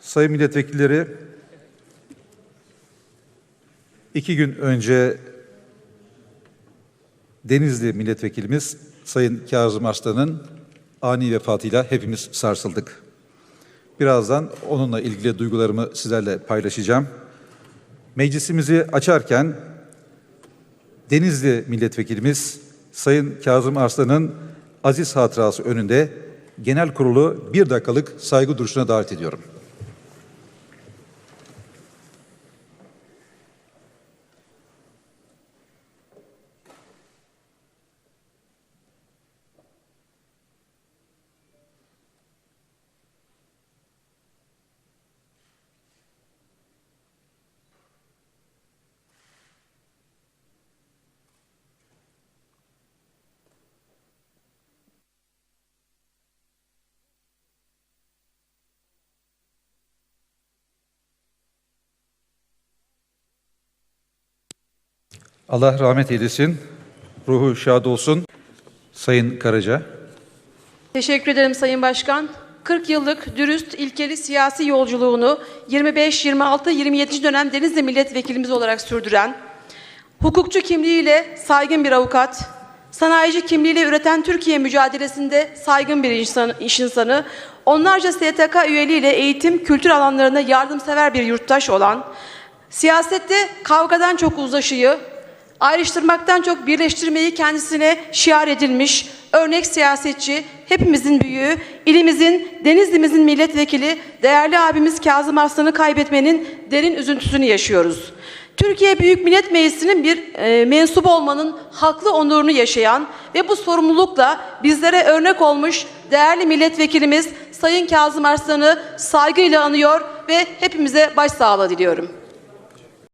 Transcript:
Sayın milletvekilleri, iki gün önce Denizli milletvekilimiz Sayın Kazım Arslan'ın ani vefatıyla hepimiz sarsıldık. Birazdan onunla ilgili duygularımı sizlerle paylaşacağım. Meclisimizi açarken Denizli milletvekilimiz Sayın Kazım Arslan'ın aziz hatırası önünde genel kurulu bir dakikalık saygı duruşuna davet ediyorum. Allah rahmet eylesin. Ruhu şad olsun. Sayın Karaca. Teşekkür ederim Sayın Başkan. 40 yıllık dürüst, ilkeli siyasi yolculuğunu 25, 26, 27. dönem Denizli milletvekilimiz olarak sürdüren, hukukçu kimliğiyle saygın bir avukat, sanayici kimliğiyle üreten Türkiye mücadelesinde saygın bir insan, iş insanı, onlarca STK üyeliğiyle eğitim, kültür alanlarında yardımsever bir yurttaş olan, siyasette kavgadan çok uzlaşıyı, ayrıştırmaktan çok birleştirmeyi kendisine şiar edilmiş örnek siyasetçi, hepimizin büyüğü, ilimizin, Denizli'mizin milletvekili, değerli abimiz Kazım Arslan'ı kaybetmenin derin üzüntüsünü yaşıyoruz. Türkiye Büyük Millet Meclisi'nin bir e, mensup olmanın haklı onurunu yaşayan ve bu sorumlulukla bizlere örnek olmuş değerli milletvekilimiz Sayın Kazım Arslan'ı saygıyla anıyor ve hepimize başsağlığı diliyorum.